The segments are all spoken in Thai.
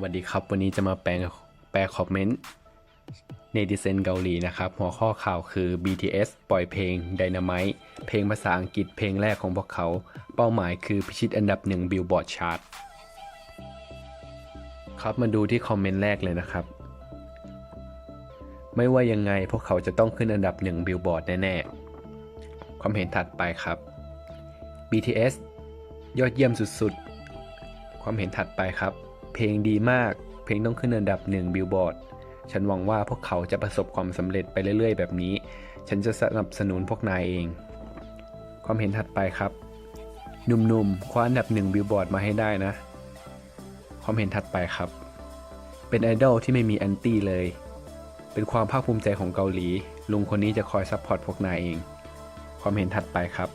สวัสดีครับ วันนี้จะมาแปลงแปลคอมเมนต์ในดิเซนเกาหลีนะครับ หัวข้อข่าวคือ BTS ปล่อยเพลง Dynamite เพลงภาษาอังกฤษเพลงแรกของพวกเขา เป้าหมายคือพิชิตอันดับหนึ่งบิลบอร์ดชาร์ตครับมาดูที่คอมเมนต์แรกเลยนะครับ ไม่ว่ายังไงพวกเขาจะต้องขึ้นอันดับหนึ่งบิลบอร์ดแน่ๆ ความเห็นถัดไปครับ BTS ยอดเยี่ยมสุดๆ ความเห็นถัดไปครับ เพลงดีมาก เพลงต้องขึ้นอันดับหนึ่งบิลบอร์ดฉันหวังว่าพวกเขาจะประสบความสำเร็จไปเรื่อย ๆ แบบนี้ ฉันจะสนับสนุนพวกนายเอง ความเห็นถัดไปครับ หนุ่มๆ คว้าอันดับหนึ่งบิลบอร์ดมาให้ได้นะ ความเห็นถัดไปครับ เป็นไอดอลที่ไม่มีแอนตี้เลย เป็นความภาคภูมิใจของเกาหลี ลุงคนนี้จะคอยซัพพอร์ตพวกนายเอง ความเห็นถัดไปครับ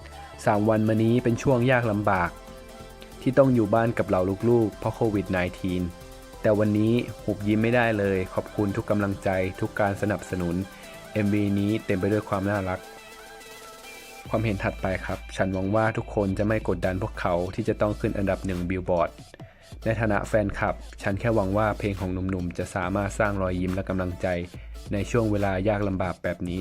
3 วันมานี้เป็นช่วงยากลำบาก ที่ต้องอยู่บ้านกับเราลูกๆ เพราะโควิด -19 แต่วันนี้หุบยิ้มไม่ได้เลย ขอบคุณทุกกำลังใจทุกการสนับสนุน MV นี้เต็มไปด้วยความน่ารัก ความเห็นถัดไปครับ ฉันหวังว่าทุกคนจะไม่กดดันพวกเขาที่จะต้องขึ้นอันดับหนึ่งบิลบอร์ดในฐานะแฟนคลับ ฉันแค่หวังว่าเพลงของหนุ่มๆ จะสามารถสร้างรอยยิ้มและกำลังใจ ในช่วงเวลายากลำบากแบบนี้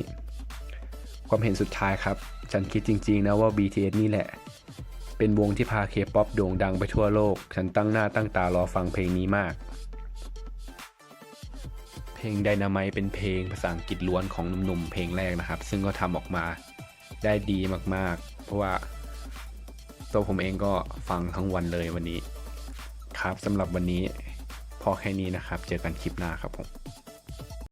ความเห็นสุดท้ายครับ ฉันคิดจริงๆนะว่า BTS นี่แหละ เป็นวงที่พาเคป๊อปโด่งดังไปทั่วโลก ฉันตั้งหน้าตั้งตารอฟังเพลงนี้มาก เพลง Dynamite เป็นเพลงภาษาอังกฤษล้วนของหนุ่มๆเพลงแรกนะครับ ซึ่งก็ทำออกมาได้ดีมากๆ เพราะว่าตัวผมเองก็ฟังทั้งวันเลยวันนี้ ครับสำหรับวันนี้พอแค่นี้นะครับ เจอกันคลิปหน้าครับผม